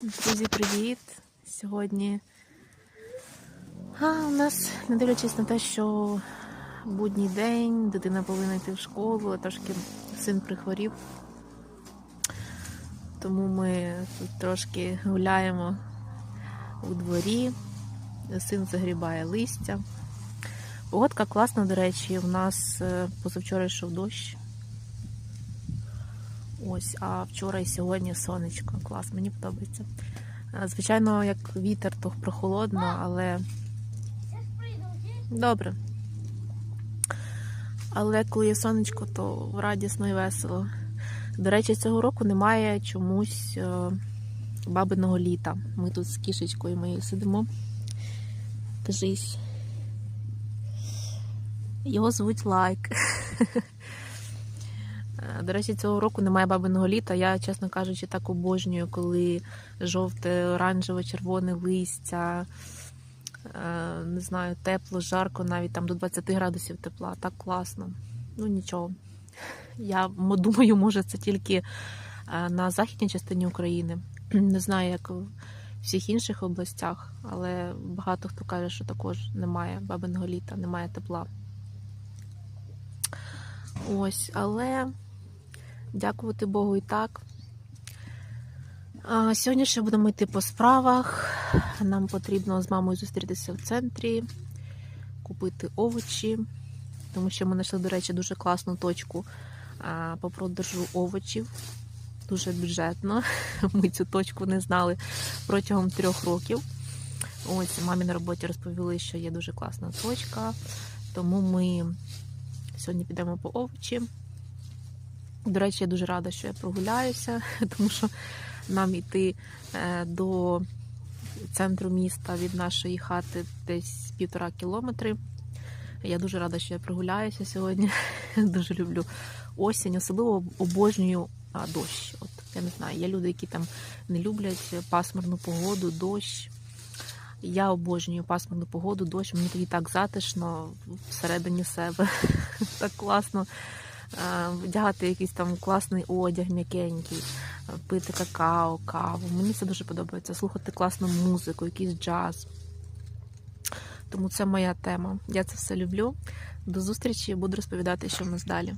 Друзі, привіт! Сьогодні а, у нас, не дивлячись на те, що будній день, дитина повинна йти в школу, трошки син прихворів. Тому ми тут трошки гуляємо у дворі, син загрібає листя. Погодка класна, до речі, у нас е, позавчора йшов дощ. Ось, а вчора і сьогодні сонечко. Клас, мені подобається. Е, Звичайно, як вітер, то прохолодно, але добре. Але коли є сонечко, то радісно і весело. До речі, цього року немає чомусь е, бабиного літа. Ми тут з кішечкою моєю сидимо. Кажись. Його звуть лайк. Е, До речі, цього року немає бабиного літа. Я, чесно кажучи, так обожнюю, коли жовте, оранжеве, червоне листя. е, Не знаю, тепло, жарко, навіть там до 20 градусів тепла. Так класно. Ну нічого. Я думаю, може, це тільки е, на західній частині України. Не знаю, як в всіх інших областях, але багато хто каже, що також немає бабиного літа, немає тепла. Ось, але дякувати Богу і так. Сьогодні ще будемо йти по справах. Нам потрібно з мамою зустрітися в центрі, купити овочі, тому що ми знайшли, до речі, дуже класну точку по продажу овочів. Дуже бюджетно. Ми цю точку не знали протягом трьох років. Ось мамі на роботі розповіли, що є дуже класна точка. Тому ми сьогодні підемо по овочі. До речі, я дуже рада, що я прогуляюся, тому що нам йти е, до центру міста від нашої хати десь півтора кілометри. Я дуже рада, що я прогуляюся сьогодні. Дуже люблю осінь, особливо обожнюю дощ. От я не знаю, є люди, які там не люблять пасмурну погоду, дощ. Я обожнюю пасмурну погоду, дощ. Мені тоді так затишно всередині себе. Так класно вдягати якийсь там класний одяг м'якенький, е, пити какао, каву. Мені це дуже подобається. Слухати класну музику, якийсь джаз. Тому це моя тема. Я це все люблю. До зустрічі, буду розповідати, що в нас далі.